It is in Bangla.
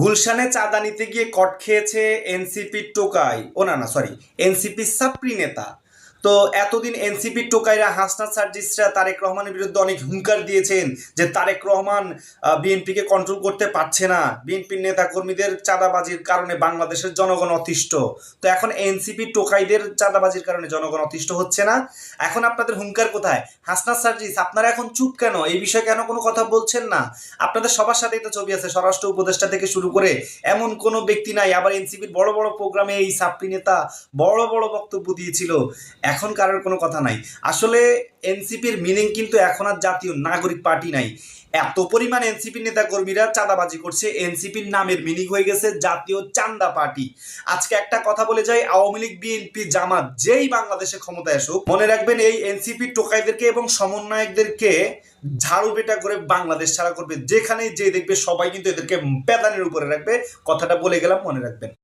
গুলশানে চাঁদা নিতে গিয়ে কট খেয়েছে এনসিপির টোকাই, ও না না সরি এনসিপির সাপ্রি নেতা। তো এতদিন এনসিপির টোকাইরা হাসনাত সার্জিসরা তারেক রহমানের বিরুদ্ধে অনেক হুঙ্কার দিয়েছেন যে তারেক রহমান বিএনপিকে কন্ট্রোল করতে পারছে না। বিএনপির নেতা কর্মীদের চাঁদাবাজির কারণে বাংলাদেশের জনগণ অতিষ্ঠ। তো এখন এনসিপি টোকাইদের চাঁদাবাজির কারণে জনগণ অতিষ্ঠ হচ্ছে না। এখন আপনাদের হুঙ্কার কোথায়? হাসনাত সার্জিস, আপনারা এখন চুপ কেন? এই বিষয়ে কেন কোনো কথা বলছেন না? আপনাদের সবার সাথেই তো ছবি আছে, স্বরাষ্ট্র উপদেষ্টা থেকে শুরু করে এমন কোনো ব্যক্তি নাই। আবার এনসিপির বড় বড় প্রোগ্রামে এই সাপ্রি নেতা বড় বড় বক্তব্য দিয়েছিল। এখন কারোর কোনো কথা নাই। আসলে এনসিপির মিনিং কিন্তু এখন আর জাতীয় নাগরিক পার্টি নাই। এত পরিমাণ এনসিপি নেতা কর্মীরা চাঁদাবাজি করছে, এনসিপির নামের মিনিং হয়ে গেছে জাতীয় চান্দা পার্টি। আজকে একটা কথা বলে যাই, আওয়ামী লীগ, বিএনপি, জামাত যেই বাংলাদেশে ক্ষমতায় আসুক, মনে রাখবেন এই এনসিপি টোকাইদেরকে এবং সমন্বয়কদেরকে ঝাড়ু বেটা করে বাংলাদেশ ছাড়া করবে। যেখানে যে দেখবে সবাই কিন্তু এদেরকে প্যাদানের উপরে রাখবে। কথাটা বলে গেলাম, মনে রাখবেন।